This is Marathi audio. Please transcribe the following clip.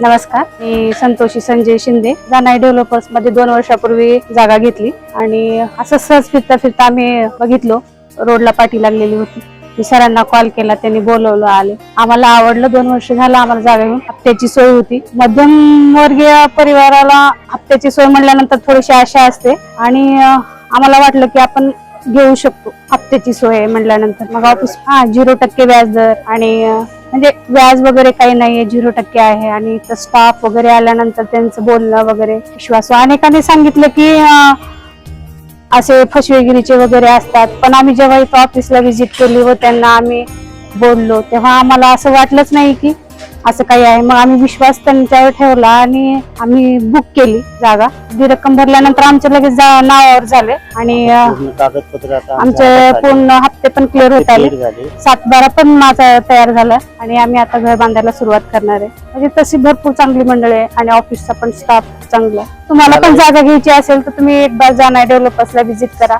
नमस्कार. मी संतोषी संजय शिंदे. जानाई डेव्हलपर्समध्ये दोन वर्षापूर्वी जागा घेतली आणि असं सहज फिरता फिरता आम्ही बघितलो. रोडला पाठी लागलेली होती. मी सरांना कॉल केला त्यांनी बोलवलं आले. आम्हाला आवडलं दोन वर्ष झालं आम्हाला जागा घेऊन. हप्त्याची सोय होती. मध्यमवर्गीय परिवाराला हप्त्याची सोय म्हणल्यानंतर थोडीशी आशा असते आणि आम्हाला वाटलं की आपण घेऊ शकतो हप्त्याची सोय म्हणल्यानंतर. म्हटल्यानंतर मग ऑफिस हा झिरो टक्के व्याज दर आणि म्हणजे व्याज वगैरे काही नाहीये झिरो टक्के आहे आणि स्टाफ वगैरे आल्यानंतर त्यांचं बोलणं वगैरे विश्वास. अनेकांनी सांगितलं की असे फसवेगिरीचे वगैरे असतात पण आम्ही जेव्हा इथं ऑफिसला व्हिजिट केली व त्यांना आम्ही बोललो तेव्हा आम्हाला असं वाटलंच नाही की असं काही आहे. मग आम्ही विश्वास त्यांच्यावर ठेवला आणि आम्ही बुक केली जागा. ती रक्कम भरल्यानंतर आमचं लगेच जा- नावावर झाले. आणि अं, पूर्ण कागदपत्र आता आमचे आमच्या पूर्ण हप्ते पण क्लिअर होत आले. Clear झाले. सातबारा पण माझा तयार झाला आणि आम्ही आता घर बांधायला सुरुवात करणार आहे. म्हणजे तशी भरपूर चांगली मंडळी आहे आणि ऑफिसचा पण स्टाफ चांगला आहे. तुम्हाला पण जागा घ्यायची असेल तर तुम्ही एकदा जाणार डेव्हलपर्सला व्हिजिट करा.